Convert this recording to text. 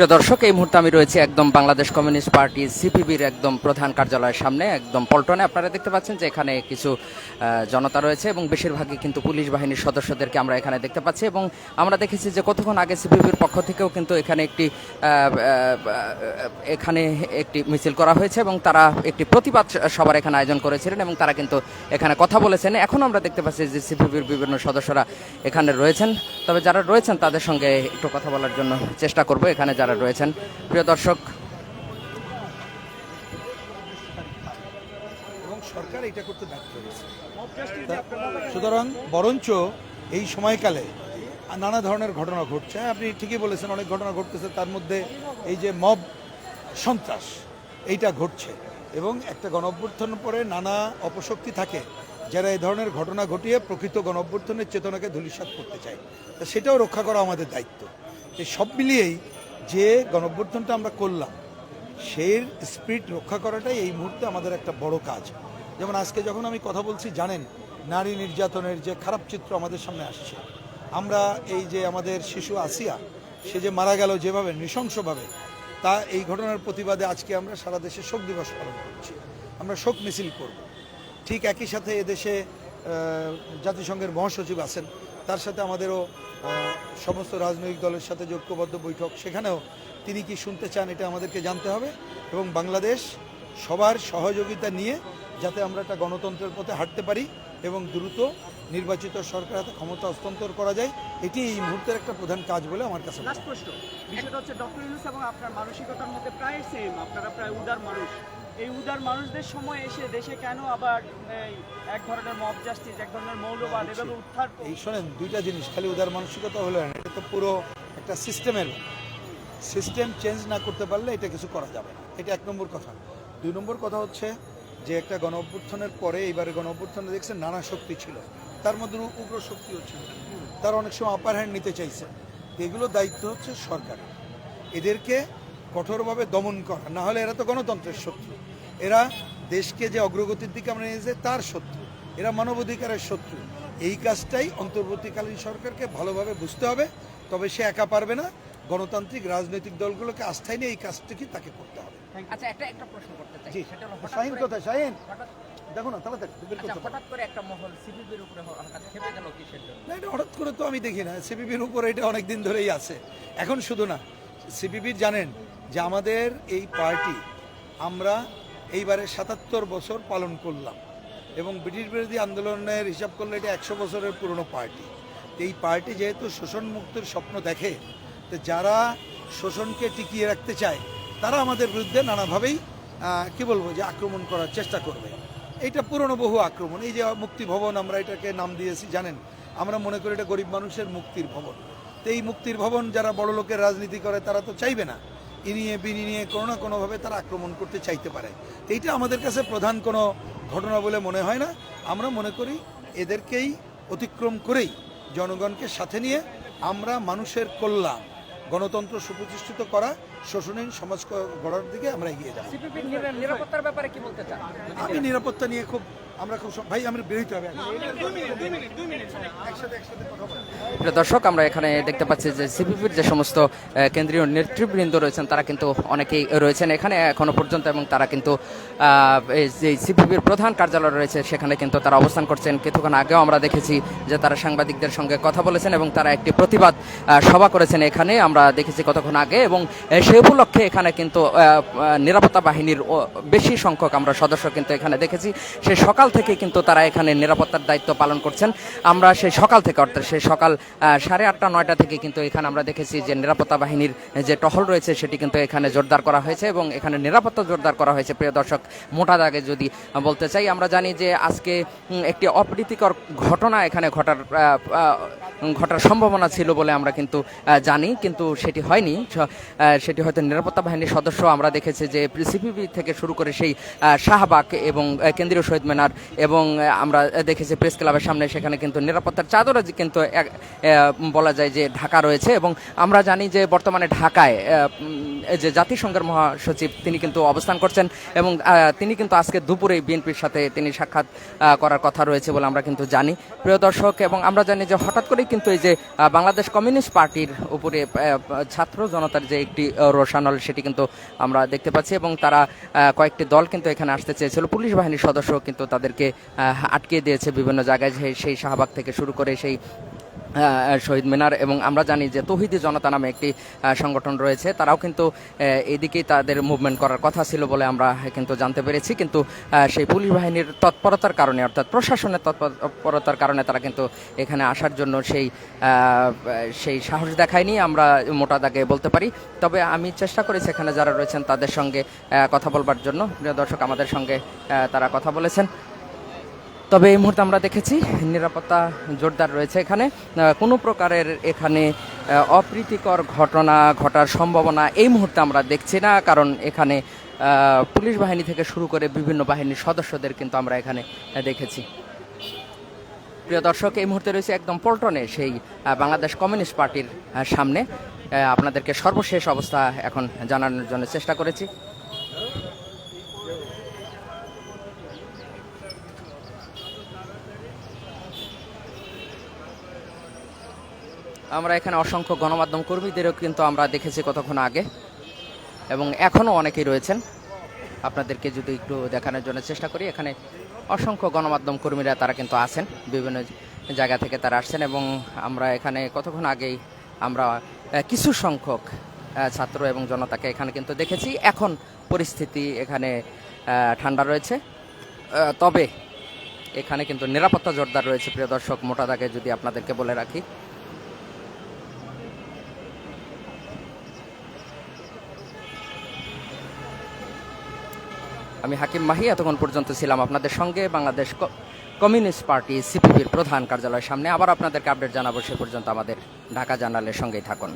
প্রিয় দর্শক, এই মুহূর্তে আমি রয়েছি একদম বাংলাদেশ কমিউনিস্ট পার্টি সিপিবির একদম প্রধান কার্যালয়ের সামনে, একদম পল্টনে। আপনারা দেখতে পাচ্ছেন যে এখানে কিছু জনতা রয়েছে এবং বেশিরভাগই কিন্তু পুলিশ বাহিনীর সদস্যদেরকে আমরা এখানে দেখতে পাচ্ছি এবং আমরা দেখেছি যে কতক্ষণ আগে সিপিবির পক্ষ থেকেও কিন্তু এখানে একটি এখানে একটি মিছিল করা হয়েছে এবং তারা একটি প্রতিবাদ সবার এখানে আয়োজন করেছিলেন এবং তারা কিন্তু এখানে কথা বলেছেন। এখন আমরা দেখতে পাচ্ছি যে সিপিবির বিভিন্ন সদস্যরা এখানে রয়েছেন। তবে যারা রয়েছেন তাদের সঙ্গে একটু কথা বলার জন্য চেষ্টা করব। এখানে যারা রয়েছেন। প্রিয় দর্শক সুতরাং বরঞ্চ এই সময়কালে নানা ধরনের ঘটনা ঘটছে। আপনি ঠিকই বলেছেন, অনেক ঘটনা ঘটতেছে। তার মধ্যে এই যে মব সন্ত্রাস, এইটা ঘটছে। এবং একটা গণ পরে নানা অপশক্তি থাকে। যারা এই ধরনের ঘটনা ঘটিয়ে প্রকৃত গণ চেতনাকে ধূলিসাৎ করতে চায়, তা সেটাও রক্ষা করা আমাদের দায়িত্ব। সব মিলিয়েই যে গণ অভ্যুত্থানটা আমরা করলাম সেই স্পিরিট রক্ষা করাটাই এই মুহূর্তে আমাদের একটা বড় কাজ। যেমন আজকে যখন আমি কথা বলছি, জানেন, নারী নির্যাতনের যে খারাপ চিত্র আমাদের সামনে আসছে। আমরা এই যে আমাদের শিশু আসিয়া, সে যে মারা গেল যেভাবে, নৃশংসভাবে, তা এই ঘটনার প্রতিবাদে আজকে আমরা সারা দেশে শোক দিবস পালন করছি। আমরা শোক মিছিল করব। ঠিক একই সাথে এদেশে জাতিসংঘের মহাসচিব আছেন, তার সাথে আমাদেরও সমস্ত রাজনৈতিক দলের সাথে যোগ্যবদ্ধ বৈঠক, সেখানেও তিনি কি শুনতে চান এটা আমাদেরকে জানতে হবে। এবং বাংলাদেশ সবার সহযোগিতা নিয়ে যাতে আমরা একটা গণতন্ত্রের পথে হাঁটতে পারি। এবং দ্রুত নির্বাচিত সরকার হাতে ক্ষমতা হস্তান্তর করা যায় এটি এই মুহূর্তের একটা প্রধান কাজ বলে আমার কাছে। লাস্ট প্রশ্ন। বিষয়টা হচ্ছে ডক্টর ইউনুস এবং আপনার মানসিকতার মধ্যে প্রায় সেম আপনারা প্রায় উদার মানুষ। এই উদার মানুষদের সময় এসে দেশে কেন আবার এক ধরনের মব জাস্টিস এক ধরনের মৌলবাদ এভাবে উত্থান এই শোনেন দুইটা জিনিস খালি উদার মানসিকতা হলো না এটা তো পুরো একটা সিস্টেমের সিস্টেম চেঞ্জ না করতে পারলে এটা কিছু করা যাবে না। এটা এক নম্বর কথা। দুই নম্বর কথা হচ্ছে যে একটা গণ অভ্যুত্থানের পরে এইবারে গণ অভ্যুত্থানে দেখছেন নানা শক্তি ছিল। তার মধ্যে উগ্র শক্তিও ছিল। তার অনেক সময় আপার হ্যান্ড নিতে চাইছে। এগুলো দায়িত্ব হচ্ছে সরকারের। এদেরকে কঠোরভাবে দমন করা। না হলে এরা তো গণতন্ত্রের শত্রু। এরা দেশকে যে অগ্রগতির দিকে আমরা নিয়ে তার শত্রু। এরা মানবাধিকারের শত্রু। এই কাজটাই অন্তর্বর্তীকালীন সরকারকে ভালোভাবে বুঝতে হবে। তবে সে একা পারবে না। গণতান্ত্রিক রাজনৈতিক দলগুলোকে আস্থায় নিয়ে এই কাজটিকে তাকে করতে হবে। আচ্ছা একটা একটা প্রশ্ন করতে চাই। সেটা হলো হঠাৎ শাহিন করে- কোথায় শাহিন দেখো না তাড়াতাড়ি আচ্ছা। হঠাৎ করে একটা মহল সিপিবির উপরে হঠাৎ খেপে গেল কিসের জন্য? না এটা হঠাৎ করে তো আমি দেখি না। সিপিবির উপরে এটা অনেক দিন ধরেই আছে। এখন শুধু না সিপিবির জানেন যে আমাদের এই পার্টি আমরা এইবারে সাতাত্তর বছর পালন করলাম এবং ব্রিটিশ বিরোধী আন্দোলনের হিসাব করলে এটা একশো বছরের পুরনো পার্টি। এই পার্টি যেহেতু শোষণ মুক্তের স্বপ্ন দেখে তো যারা শোষণকে টিকিয়ে রাখতে চায় তারা আমাদের বিরুদ্ধে নানাভাবেই কি বলব, যে আক্রমণ করার চেষ্টা করবে। এইটা পুরনো বহু আক্রমণ। এই যে মুক্তি ভবন আমরা এটাকে নাম দিয়েছি, জানেন? আমরা মনে করি এটা গরিব মানুষের মুক্তির ভবন। তো এই মুক্তির ভবন যারা বড় লোকের রাজনীতি করে, তারা তো চাইবে না। ইনিয়ে বিনি নিয়ে কোনো না কোনোভাবে তারা আক্রমণ করতে চাইতে পারে। এইটা আমাদের কাছে প্রধান কোনো ঘটনা বলে মনে হয় না। আমরা মনে করি এদেরকেই অতিক্রম করেই জনগণকে সাথে নিয়ে আমরা মানুষের কল্যাণ গণতন্ত্র সুপ্রতিষ্ঠিত করা শোষণহীন সমাজ গড়ার দিকে আমরা এগিয়ে যাব। নিরাপত্তার ব্যাপারে কি বলতে চান? আমি নিরাপত্তা নিয়ে খুব আমরা খুব ভাই আমরা বেরোতে হবে। দর্শক আমরা এখানে দেখতে পাচ্ছি যে সিপিপির যে সমস্ত কেন্দ্রীয় নেতৃবৃন্দ রয়েছেন তারা কিন্তু অনেকেই রয়েছেন এখানে এখনও পর্যন্ত এবং তারা কিন্তু এই যে সিপিপির প্রধান কার্যালয় রয়েছে সেখানে কিন্তু তারা অবস্থান করছেন। কিছুক্ষণ আগেও আমরা দেখেছি যে তারা সাংবাদিকদের সঙ্গে কথা বলেছেন এবং তারা একটি প্রতিবাদ আহ, সভা করেছেন এখানে। আমরা দেখেছি কতক্ষণ আগে এবং সে উপলক্ষে এখানে কিন্তু নিরাপত্তা বাহিনীর ও বেশি সংখ্যক আমরা সদস্য কিন্তু এখানে দেখেছি। সে সকাল থেকে কিন্তু তারা এখানে নিরাপত্তার দায়িত্ব পালন করছেন। আমরা সেই সকাল থেকে, অর্থাৎ সেই সকাল সাড়ে আটটা, নয়টা থেকে কিন্তু এখানে আমরা দেখেছি যে নিরাপত্তা বাহিনীর যে টহল রয়েছে, সেটি কিন্তু এখানে জোরদার করা হয়েছে এবং এখানে নিরাপত্তা জোরদার করা হয়েছে। প্রিয় দর্শক, মোটা দাগে যদি বলতে চাই, আমরা জানি যে আজকে একটি অপ্রীতিকর ঘটনা এখানে ঘটার ঘটার সম্ভাবনা ছিল বলে আমরা কিন্তু জানি, কিন্তু সেটি হয়নি। সেটি হয়তো নিরাপত্তা বাহিনীর সদস্য আমরা দেখেছি যে সিপিবি থেকে শুরু করে সেই শাহবাগ এবং কেন্দ্রীয় শহীদ মিনার এবং আমরা দেখেছি প্রেস ক্লাবের সামনে সেখানে কিন্তু নিরাপত্তার চাদরও যে কিন্তু বলা যায় যে ঢাকা রয়েছে এবং আমরা জানি যে বর্তমানে ঢাকায় যে জাতিসংঘের মহাসচিব তিনি কিন্তু অবস্থান করছেন এবং তিনি কিন্তু আজকে দুপুরে বিএনপির সাথে তিনি সাক্ষাৎ করার কথা রয়েছে বলে আমরা কিন্তু জানি। প্রিয় দর্শক, এবং আমরা জানি যে হঠাৎ করেই কিন্তু এই যে বাংলাদেশ কমিউনিস্ট পার্টির উপরে ছাত্র জনতার যে একটি রোশানল সেটি কিন্তু আমরা দেখতে পাচ্ছি এবং তারা কয়েকটি দল কিন্তু এখানে আসতে চেয়েছিল। পুলিশ বাহিনীর সদস্য কিন্তু তাদেরকে আটকে দিয়েছে বিভিন্ন জায়গায় সেই শাহবাগ থেকে শুরু করে সেই শহীদ মিনার এবং আমরা জানি যে তহিদি জনতা নামে একটি সংগঠন রয়েছে। তারাও কিন্তু এদিকেই তাদের মুভমেন্ট করার কথা ছিল বলে আমরা কিন্তু জানতে পেরেছি। কিন্তু সেই পুলিশ বাহিনীর তৎপরতার কারণে অর্থাৎ প্রশাসনের তৎপরতার কারণে তারা কিন্তু এখানে আসার জন্য সেই সেই সাহস দেখায়নি। আমরা মোটা দাগে বলতে পারি। তবে আমি চেষ্টা করেছি এখানে যারা রয়েছেন তাদের সঙ্গে কথা বলবার জন্য। প্রিয় দর্শক, আমাদের সঙ্গে তারা কথা বলেছেন। তবে এই মুহূর্তে আমরা দেখেছি নিরাপত্তা জোরদার রয়েছে এখানে। কোনো প্রকারের এখানে অপ্রীতিকর ঘটনা ঘটার সম্ভাবনা এই মুহূর্তে আমরা দেখছি না, কারণ এখানে পুলিশ বাহিনী থেকে শুরু করে বিভিন্ন বাহিনীর সদস্যদের কিন্তু আমরা এখানে দেখেছি। প্রিয় দর্শক, এই মুহূর্তে রয়েছে একদম পল্টনে সেই বাংলাদেশ কমিউনিস্ট পার্টির সামনে। আপনাদেরকে সর্বশেষ অবস্থা এখন জানানোর জন্য চেষ্টা করেছি। আমরা এখানে অসংখ্য গণমাধ্যম কর্মীদেরও কিন্তু আমরা দেখেছি কতক্ষণ আগে। এবং এখনও অনেকেই রয়েছেন। আপনাদেরকে যদি একটু দেখানোর জন্য চেষ্টা করি, এখানে অসংখ্য গণমাধ্যম কর্মীরা তারা কিন্তু আছেন। বিভিন্ন জায়গা থেকে তারা আসছেন এবং আমরা এখানে কতক্ষণ আগেই আমরা কিছু সংখ্যক ছাত্র এবং জনতাকে এখানে কিন্তু দেখেছি। এখন পরিস্থিতি এখানে ঠান্ডা রয়েছে। তবে এখানে কিন্তু নিরাপত্তা জোরদার রয়েছে। প্রিয় দর্শক, মোটা দাগে যদি আপনাদেরকে বলে রাখি আমি হাকিম মাহি, এতক্ষণ পর্যন্ত ছিলাম আপনাদের সঙ্গে বাংলাদেশ কমিউনিস্ট পার্টি সিপিবির প্রধান কার্যালয়ের সামনে। আবার আপনাদেরকে আপডেট জানাব, সে পর্যন্ত আমাদের ঢাকা জানালের সঙ্গেই থাকুন।